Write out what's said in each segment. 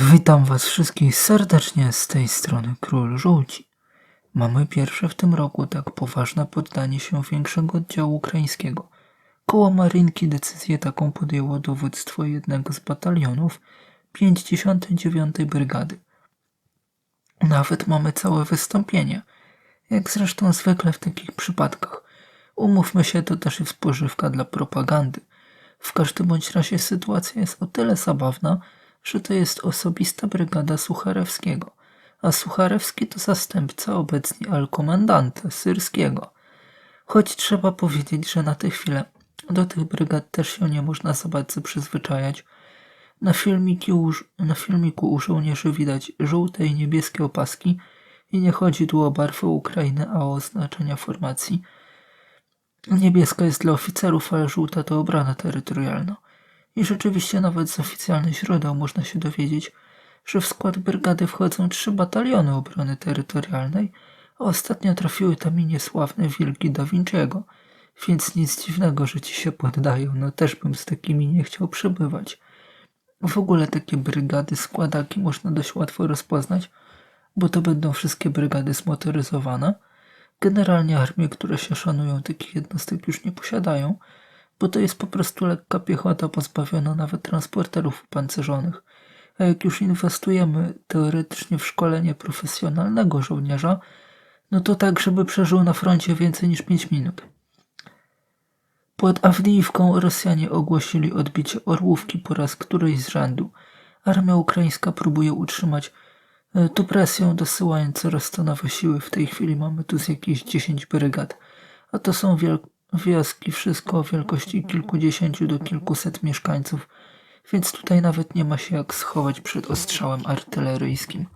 Witam Was wszystkich serdecznie z tej strony Król Żółci. Mamy pierwsze w tym roku tak poważne poddanie się większego oddziału ukraińskiego. Koło Marynki decyzję taką podjęło dowództwo jednego z batalionów 59 Brygady. Nawet mamy całe wystąpienie, jak zresztą zwykle w takich przypadkach. Umówmy się, to też jest pożywka dla propagandy. W każdym bądź razie sytuacja jest o tyle zabawna, że to jest osobista brygada Sucharewskiego, a Sucharewski to zastępca obecnie alkomandanta syrskiego. Choć trzeba powiedzieć, że na tę chwilę do tych brygad też się nie można za bardzo przyzwyczajać. Na, filmiki na filmiku u żołnierzy widać żółte i niebieskie opaski i nie chodzi tu o barwę Ukrainy, a o oznaczenia formacji. Niebieska jest dla oficerów, ale żółta to obrona terytorialna. I rzeczywiście nawet z oficjalnych źródeł można się dowiedzieć, że w skład brygady wchodzą trzy bataliony obrony terytorialnej, a ostatnio trafiły tam i niesławne wilki Da Vinciego, więc nic dziwnego, że ci się poddają, no też bym z takimi nie chciał przebywać. W ogóle takie brygady, składaki można dość łatwo rozpoznać, bo to będą wszystkie brygady zmotoryzowane. Generalnie armie, które się szanują, takich jednostek już nie posiadają, bo to jest po prostu lekka piechota pozbawiona nawet transporterów opancerzonych. A jak już inwestujemy teoretycznie w szkolenie profesjonalnego żołnierza, no to tak, żeby przeżył na froncie więcej niż 5 minut. Pod Awdijiwką Rosjanie ogłosili odbicie Orłówki po raz któryś z rzędu. Armia ukraińska próbuje utrzymać e, tu presję, dosyłając coraz to nowe siły. W tej chwili mamy tu z jakieś 10 brygad, a to są wiel wioski, wszystko o wielkości kilkudziesięciu do kilkuset mieszkańców, więc tutaj nawet nie ma się jak schować przed ostrzałem artyleryjskim.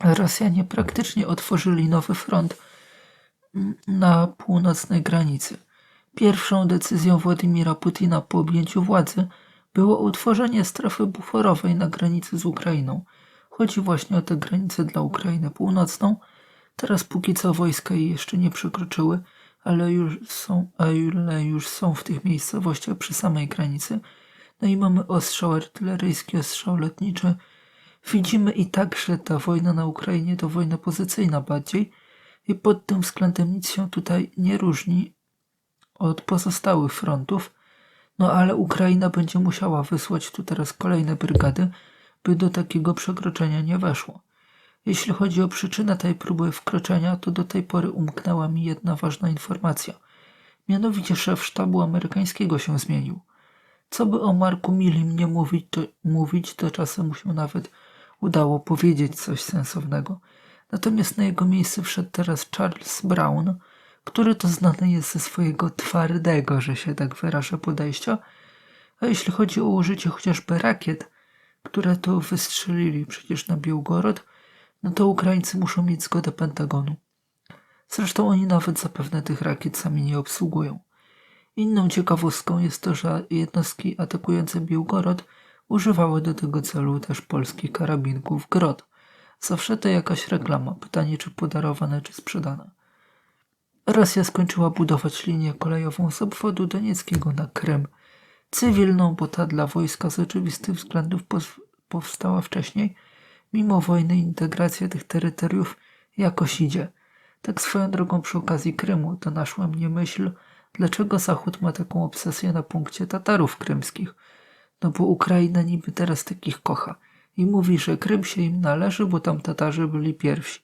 Rosjanie praktycznie otworzyli nowy front na północnej granicy. Pierwszą decyzją Władimira Putina po objęciu władzy było utworzenie strefy buforowej na granicy z Ukrainą. Chodzi właśnie o tę granicę dla Ukrainy Północną. Teraz póki co wojska jej jeszcze nie przekroczyły, ale już są, ale już są w tych miejscowościach przy samej granicy. No i mamy ostrzał artyleryjski, ostrzał lotniczy. Widzimy i tak, że ta wojna na Ukrainie to wojna pozycyjna bardziej i pod tym względem nic się tutaj nie różni od pozostałych frontów. No ale Ukraina będzie musiała wysłać tu teraz kolejne brygady, by do takiego przekroczenia nie weszło. Jeśli chodzi o przyczynę tej próby wkroczenia, to do tej pory umknęła mi jedna ważna informacja. Mianowicie szef sztabu amerykańskiego się zmienił. Co by o Marku Milim nie mówić, to, mówić, to czasem mu się nawet udało powiedzieć coś sensownego. Natomiast na jego miejsce wszedł teraz Charles Brown, który to znany jest ze swojego twardego, że się tak wyrażę, podejścia. A jeśli chodzi o użycie chociażby rakiet, które to wystrzelili przecież na Białgorod, no to Ukraińcy muszą mieć zgodę Pentagonu. Zresztą oni nawet zapewne tych rakiet sami nie obsługują. Inną ciekawostką jest to, że jednostki atakujące Białgorod używały do tego celu też polskich karabinków Grot. Zawsze to jakaś reklama. Pytanie, czy podarowane, czy sprzedane. Rosja skończyła budować linię kolejową z obwodu donieckiego na Krym. Cywilną, bo ta dla wojska z oczywistych względów powstała wcześniej – Mimo wojny integracja tych terytoriów jakoś idzie. Tak swoją drogą przy okazji Krymu to naszła mnie myśl, dlaczego Zachód ma taką obsesję na punkcie Tatarów krymskich. No bo Ukraina niby teraz takich kocha i mówi, że Krym się im należy, bo tam Tatarzy byli pierwsi.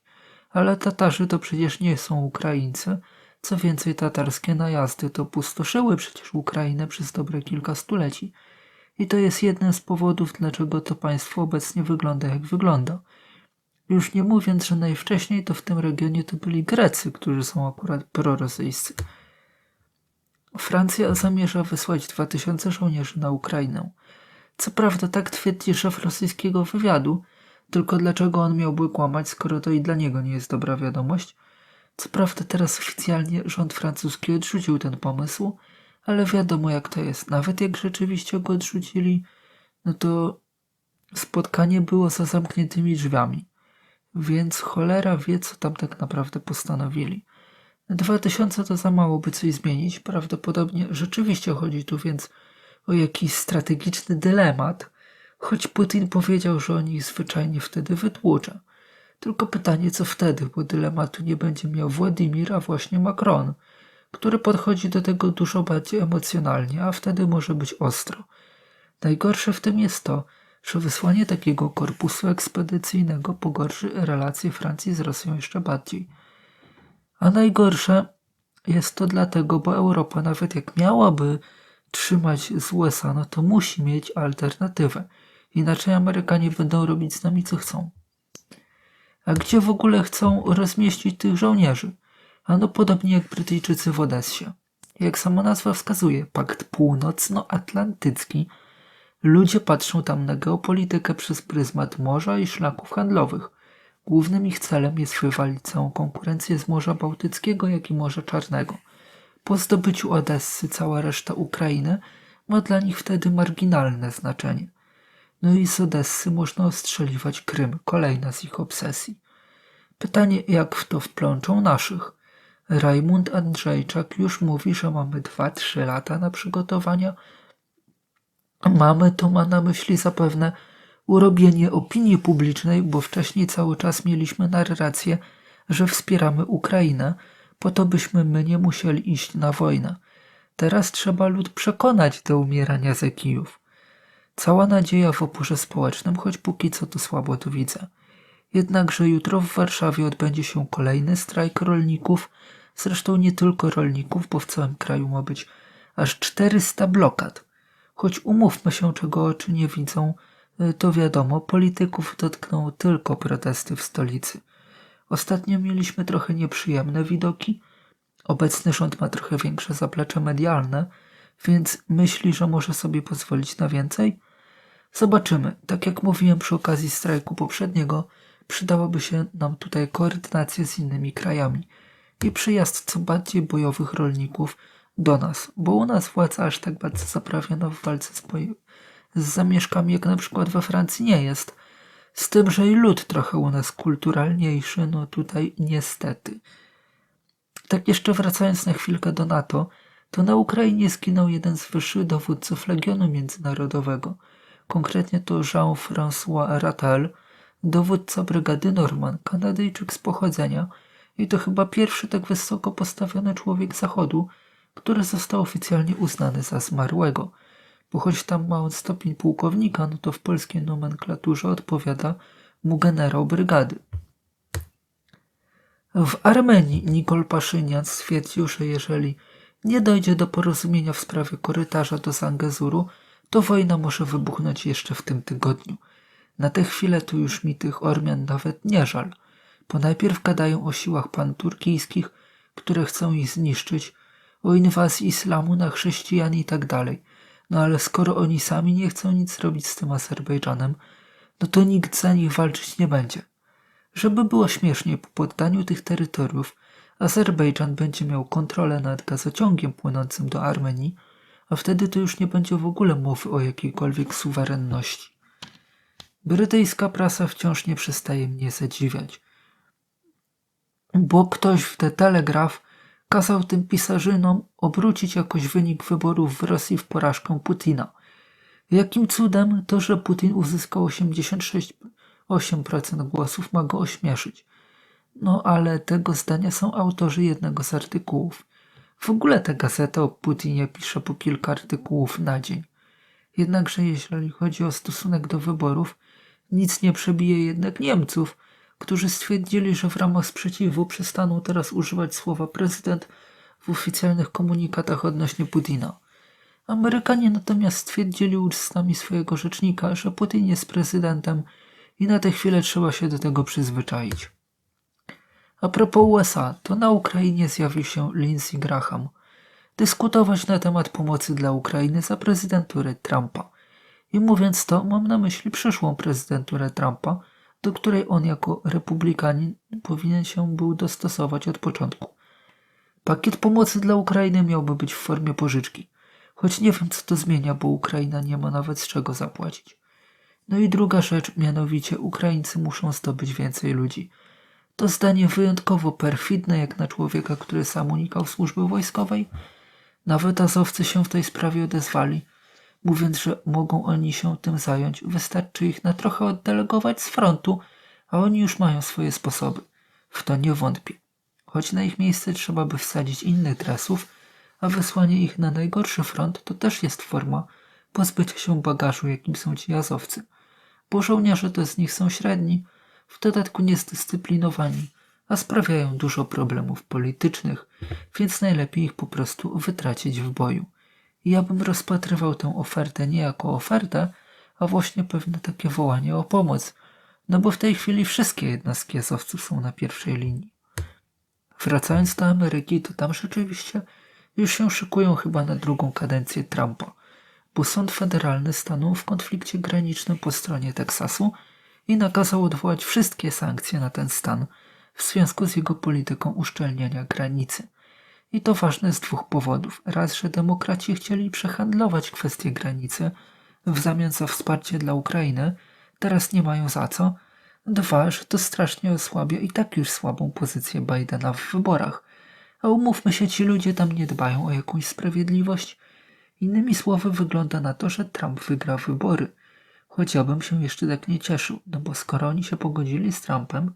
Ale Tatarzy to przecież nie są Ukraińcy. Co więcej, tatarskie najazdy to pustoszyły przecież Ukrainę przez dobre kilka stuleci. I to jest jeden z powodów, dlaczego to państwo obecnie wygląda jak wygląda. Już nie mówiąc, że najwcześniej to w tym regionie to byli Grecy, którzy są akurat prorosyjscy. Francja zamierza wysłać 2000 żołnierzy na Ukrainę. Co prawda tak twierdzi szef rosyjskiego wywiadu, tylko dlaczego on miałby kłamać, skoro to i dla niego nie jest dobra wiadomość? Co prawda teraz oficjalnie rząd francuski odrzucił ten pomysł, ale wiadomo jak to jest. Nawet jak rzeczywiście go odrzucili, no to spotkanie było za zamkniętymi drzwiami. Więc cholera wie, co tam tak naprawdę postanowili. 2000 to za mało, by coś zmienić. Prawdopodobnie rzeczywiście chodzi tu więc o jakiś strategiczny dylemat. choć Putin powiedział, że oni ich zwyczajnie wtedy wytłucze. Tylko pytanie, co wtedy, bo dylematu nie będzie miał Władimir, a właśnie Macron, który podchodzi do tego dużo bardziej emocjonalnie, a wtedy może być ostro. Najgorsze w tym jest to, że wysłanie takiego korpusu ekspedycyjnego pogorszy relacje Francji z Rosją jeszcze bardziej. A najgorsze jest to dlatego, bo Europa nawet jak miałaby trzymać z USA, no to musi mieć alternatywę. Inaczej Amerykanie będą robić z nami co chcą. A gdzie w ogóle chcą rozmieścić tych żołnierzy? Ano podobnie jak Brytyjczycy w Odessie. Jak sama nazwa wskazuje, pakt północnoatlantycki, ludzie patrzą tam na geopolitykę przez pryzmat morza i szlaków handlowych. Głównym ich celem jest wywalić całą konkurencję z Morza Bałtyckiego, jak i Morza Czarnego. Po zdobyciu Odessy cała reszta Ukrainy ma dla nich wtedy marginalne znaczenie. No i z Odessy można ostrzeliwać Krym, kolejna z ich obsesji. Pytanie, jak w to wplączą naszych. Rajmund Andrzejczak już mówi, że mamy 2-3 lata na przygotowania. Mamy to ma na myśli zapewne urobienie opinii publicznej, bo wcześniej cały czas mieliśmy narrację, że wspieramy Ukrainę, po to byśmy my nie musieli iść na wojnę. Teraz trzeba lud przekonać do umierania za Kijów. Cała nadzieja w oporze społecznym, choć póki co to słabo to widzę. Jednakże jutro w Warszawie odbędzie się kolejny strajk rolników, zresztą nie tylko rolników, bo w całym kraju ma być aż 400 blokad. Choć umówmy się, czego oczy nie widzą, y, to wiadomo, polityków dotkną tylko protesty w stolicy. Ostatnio mieliśmy trochę nieprzyjemne widoki. Obecny rząd ma trochę większe zaplecze medialne, więc myśli, że może sobie pozwolić na więcej? Zobaczymy. Tak jak mówiłem przy okazji strajku poprzedniego, przydałoby się nam tutaj koordynacja z innymi krajami i przyjazd co bardziej bojowych rolników do nas, bo u nas władza aż tak bardzo zaprawiono w walce z, z zamieszkami, jak na przykład we Francji nie jest. Z tym, że i lud trochę u nas kulturalniejszy, no tutaj niestety. Tak jeszcze wracając na chwilkę do NATO, to na Ukrainie zginął jeden z wyższych dowódców Legionu Międzynarodowego. Konkretnie to Jean-François Rattel, dowódca brygady Norman, Kanadyjczyk z pochodzenia i to chyba pierwszy tak wysoko postawiony człowiek Zachodu, który został oficjalnie uznany za zmarłego. Bo choć tam ma on stopień pułkownika, no to w polskiej nomenklaturze odpowiada mu generał brygady. W Armenii Nikol Paszynian stwierdził, że jeżeli nie dojdzie do porozumienia w sprawie korytarza do Zangezuru, to wojna może wybuchnąć jeszcze w tym tygodniu. Na tę chwilę tu już mi tych Ormian nawet nie żal, bo najpierw gadają o siłach panturkijskich, które chcą ich zniszczyć, o inwazji islamu na chrześcijan i tak dalej. No ale skoro oni sami nie chcą nic zrobić z tym Azerbejdżanem, no to nikt za nich walczyć nie będzie. Żeby było śmiesznie, po poddaniu tych terytoriów Azerbejdżan będzie miał kontrolę nad gazociągiem płynącym do Armenii, a wtedy to już nie będzie w ogóle mowy o jakiejkolwiek suwerenności. Brytyjska prasa wciąż nie przestaje mnie zadziwiać, bo ktoś w The Telegraph kazał tym pisarzynom obrócić jakoś wynik wyborów w Rosji w porażkę Putina. Jakim cudem to, że Putin uzyskał 86% głosów ma go ośmieszyć. No ale tego zdania są autorzy jednego z artykułów. W ogóle ta gazeta o Putinie pisze po kilka artykułów na dzień. Jednakże jeżeli chodzi o stosunek do wyborów, nic nie przebije jednak Niemców, którzy stwierdzili, że w ramach sprzeciwu przestaną teraz używać słowa prezydent w oficjalnych komunikatach odnośnie Putina. Amerykanie natomiast stwierdzili ustami swojego rzecznika, że Putin jest prezydentem i na tę chwilę trzeba się do tego przyzwyczaić. A propos USA, to na Ukrainie zjawił się Lindsey Graham dyskutować na temat pomocy dla Ukrainy za prezydentury Trumpa. I mówiąc to, mam na myśli przyszłą prezydenturę Trumpa, do której on jako republikanin powinien się był dostosować od początku. Pakiet pomocy dla Ukrainy miałby być w formie pożyczki, choć nie wiem co to zmienia, bo Ukraina nie ma nawet z czego zapłacić. No i druga rzecz, mianowicie Ukraińcy muszą zdobyć więcej ludzi. To zdanie wyjątkowo perfidne jak na człowieka, który sam unikał służby wojskowej. Nawet azowcy się w tej sprawie odezwali. Mówiąc, że mogą oni się tym zająć, wystarczy ich na trochę oddelegować z frontu, a oni już mają swoje sposoby. W to nie wątpię. Choć na ich miejsce trzeba by wsadzić innych dresów, a wysłanie ich na najgorszy front to też jest forma pozbycia się bagażu, jakim są ci jazowcy. Bo żołnierze to z nich są średni, w dodatku niezdyscyplinowani, a sprawiają dużo problemów politycznych, więc najlepiej ich po prostu wytracić w boju. Ja bym rozpatrywał tę ofertę nie jako ofertę, a właśnie pewne takie wołanie o pomoc, no bo w tej chwili wszystkie jednostki jazowców są na pierwszej linii. Wracając do Ameryki, to tam rzeczywiście już się szykują chyba na drugą kadencję Trumpa, bo sąd federalny stanął w konflikcie granicznym po stronie Teksasu i nakazał odwołać wszystkie sankcje na ten stan w związku z jego polityką uszczelniania granicy. I to ważne z dwóch powodów. Raz, że demokraci chcieli przehandlować kwestię granicy w zamian za wsparcie dla Ukrainy, teraz nie mają za co. Dwa, że to strasznie osłabia i tak już słabą pozycję Bidena w wyborach. A umówmy się, ci ludzie tam nie dbają o jakąś sprawiedliwość. Innymi słowy, wygląda na to, że Trump wygra wybory. Choć ja bym się jeszcze tak nie cieszył, no bo skoro oni się pogodzili z Trumpem,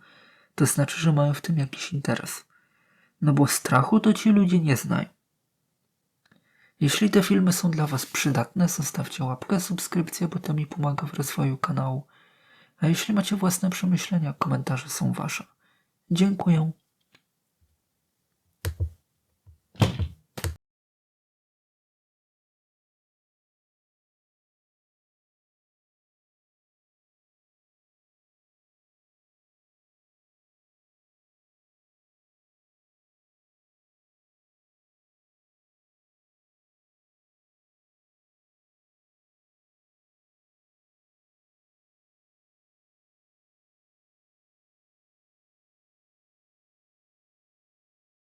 to znaczy, że mają w tym jakiś interes. No bo strachu to ci ludzie nie znają. Jeśli te filmy są dla Was przydatne, zostawcie łapkę, subskrypcję, bo to mi pomaga w rozwoju kanału. A jeśli macie własne przemyślenia, komentarze są Wasze. Dziękuję.